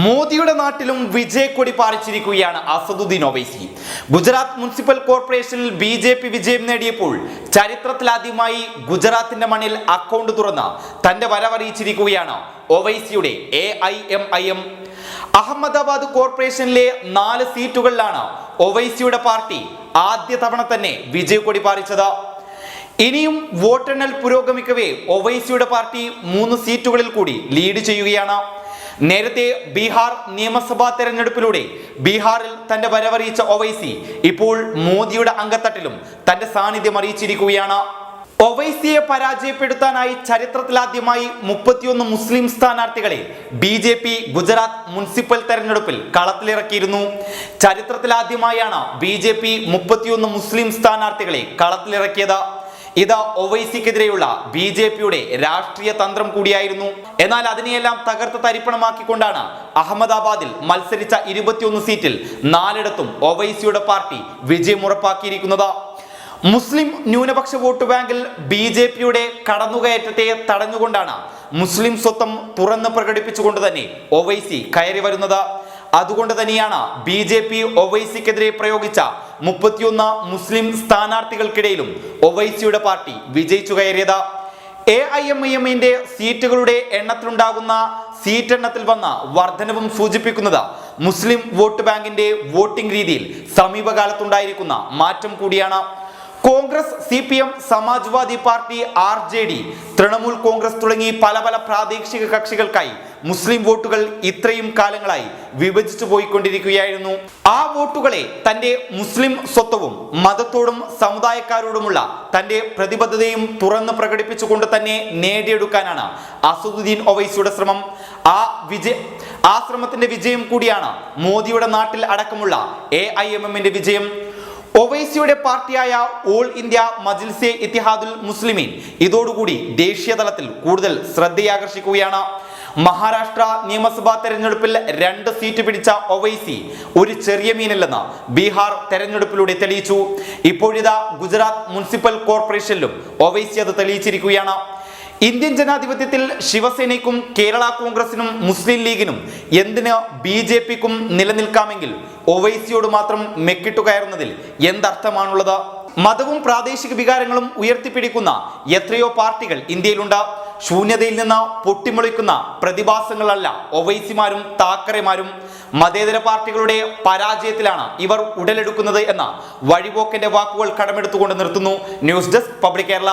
മോദിയുടെ നാട്ടിലും വിജയക്കൊടി പാറിച്ചിരിക്കുകയാണ് അസദുദ്ദീൻ ഒവൈസി. ഗുജറാത്ത് മുനിസിപ്പൽ കോർപ്പറേഷനിൽ ബി ജെ പി വിജയം നേടിയപ്പോൾ ചരിത്രത്തിലാദ്യമായി ഗുജറാത്തിന്റെ മണ്ണിൽ അക്കൗണ്ട് തുറന്ന് തന്റെ വരവറിയിച്ചിരിക്കുകയാണ് ഒവൈസിയുടെ A I M I M. Ahmedabad കോർപ്പറേഷനിലെ നാല് സീറ്റുകളിലാണ് ഒവൈസിയുടെ പാർട്ടി ആദ്യ തവണ തന്നെ വിജയക്കൊടി പാറിച്ചത്. ഇനിയും വോട്ടെണ്ണൽ പുരോഗമിക്കവേ ഒവൈസിയുടെ പാർട്ടി മൂന്ന് സീറ്റുകളിൽ കൂടി ലീഡ് ചെയ്യുകയാണ്. നേരത്തെ ബീഹാർ നിയമസഭാ തെരഞ്ഞെടുപ്പിലൂടെ ബീഹാറിൽ തന്റെ വരവറിയിച്ച ഒവൈസി ഇപ്പോൾ മോദിയുടെ അംഗത്തട്ടിലും തന്റെ സാന്നിധ്യം അറിയിച്ചിരിക്കുകയാണ്. ഒവൈസിയെ പരാജയപ്പെടുത്താനായി ചരിത്രത്തിലാദ്യമായി മുപ്പത്തിയൊന്ന് മുസ്ലിം സ്ഥാനാർത്ഥികളെ B J P Gujarat municipal തെരഞ്ഞെടുപ്പിൽ കളത്തിലിറക്കിയിരുന്നു. ചരിത്രത്തിലാദ്യമായാണ് ബി ജെ പി മുപ്പത്തിയൊന്ന് മുസ്ലിം സ്ഥാനാർത്ഥികളെ കളത്തിലിറക്കിയത്. ഇത് ഒവൈസിക്കെതിരെയുള്ള ബി ജെ പിയുടെ രാഷ്ട്രീയ തന്ത്രം കൂടിയായിരുന്നു. എന്നാൽ അതിനെയെല്ലാം തകർത്ത് തരിപ്പണമാക്കിക്കൊണ്ടാണ് അഹമ്മദാബാദിൽ മത്സരിച്ച ഇരുപത്തിയൊന്ന് സീറ്റിൽ നാലിടത്തും ഒവൈസിയുടെ പാർട്ടി വിജയം ഉറപ്പാക്കിയിരിക്കുന്നത്. മുസ്ലിം ന്യൂനപക്ഷ വോട്ട് ബാങ്കിൽ ബി ജെ പിയുടെ കടന്നുകയറ്റത്തെ തടഞ്ഞുകൊണ്ടാണ് മുസ്ലിം സ്വത്വം തുറന്ന് പ്രകടിപ്പിച്ചുകൊണ്ട് തന്നെ ഒവൈസി കയറി വരുന്നത് അതുകൊണ്ട് തന്നെയാണ് ബി ജെ പി ഒവൈസിക്കെതിരെ പ്രയോഗിച്ച മുപ്പത്തിയൊന്ന് മുസ്ലിം സ്ഥാനാർത്ഥികൾക്കിടയിലും ഒവൈസിയുടെ പാർട്ടി വിജയിച്ചു കയറിയത്. എ ഐ എം ഐ എമ്മിന്റെ സീറ്റുകളുടെ എണ്ണത്തിലുണ്ടാകുന്ന സീറ്റ് എണ്ണത്തിൽ വന്ന വർധനവും സൂചിപ്പിക്കുന്നത് മുസ്ലിം വോട്ട് ബാങ്കിന്റെ വോട്ടിംഗ് രീതിയിൽ സമീപകാലത്തുണ്ടായിരിക്കുന്ന മാറ്റം കൂടിയാണ്. Congress C P M Samajwadi party R J D Trinamool Congress തുടങ്ങി പല പല പ്രാദേശിക കക്ഷികൾക്കായി മുസ്ലിം വോട്ടുകൾ ഇത്രയും കാലങ്ങളായി വിഭജിച്ചു പോയിക്കൊണ്ടിരിക്കുകയായിരുന്നു. ആ വോട്ടുകളെ തന്റെ മുസ്ലിം സ്വത്വവും മതത്തോടും സമുദായക്കാരോടുമുള്ള തന്റെ പ്രതിബദ്ധതയും തുറന്ന് പ്രകടിപ്പിച്ചുകൊണ്ട് തന്നെ നേടിയെടുക്കാനാണ് അസദുദ്ദീൻ ഒവൈസിയുടെ ശ്രമം. ആ വിജയ ആ ശ്രമത്തിന്റെ വിജയം കൂടിയാണ് മോദിയുടെ നാട്ടിൽ അടക്കമുള്ള എ ഐ എം എമ്മിന്റെ വിജയം. ഒവൈസിയുടെ പാർട്ടിയായ ഓൾ ഇന്ത്യ മജിൽസെ ഇത്തിഹാദുൽ മുസ്ലിമീൻ. ഇതോടുകൂടി ദേശീയതലത്തിൽ കൂടുതൽ ശ്രദ്ധയാകർഷിക്കുകയാണ്. മഹാരാഷ്ട്ര നിയമസഭാ തെരഞ്ഞെടുപ്പിൽ രണ്ട് സീറ്റ് പിടിച്ച ഒവൈസി ഒരു ചെറിയ മീനല്ലെന്ന് ബീഹാർ തെരഞ്ഞെടുപ്പിലൂടെ തെളിയിച്ചു. ഇപ്പോഴിതാ ഗുജറാത്ത് മുനിസിപ്പൽ കോർപ്പറേഷനിലും ഒവൈസി അത് തെളിയിച്ചിരിക്കുകയാണ്. ഇന്ത്യൻ ജനാധിപത്യത്തിൽ ശിവസേനയ്ക്കും കേരള കോൺഗ്രസിനും മുസ്ലിം ലീഗിനും എന്തിന് ബി ജെ പിക്കും നിലനിൽക്കാമെങ്കിൽ ഒവൈസിയോട് മാത്രം മെക്കിട്ടു കയറുന്നതിൽ എന്തർത്ഥമാണുള്ളത്? മതവും പ്രാദേശിക വികാരങ്ങളും ഉയർത്തിപ്പിടിക്കുന്ന എത്രയോ പാർട്ടികൾ ഇന്ത്യയിലുണ്ട്. ശൂന്യതയിൽ നിന്ന് പൊട്ടിമുളിക്കുന്ന പ്രതിഭാസങ്ങളല്ല ഒവൈസിമാരും താക്കറെമാരും. മതേതര പാർട്ടികളുടെ പരാജയത്തിലാണ് ഇവർ ഉടലെടുക്കുന്നത് എന്ന വഴിപോക്കന്റെ വാക്കുകൾ കടമെടുത്തുകൊണ്ട് നിർത്തുന്നു. News desk public Kerala.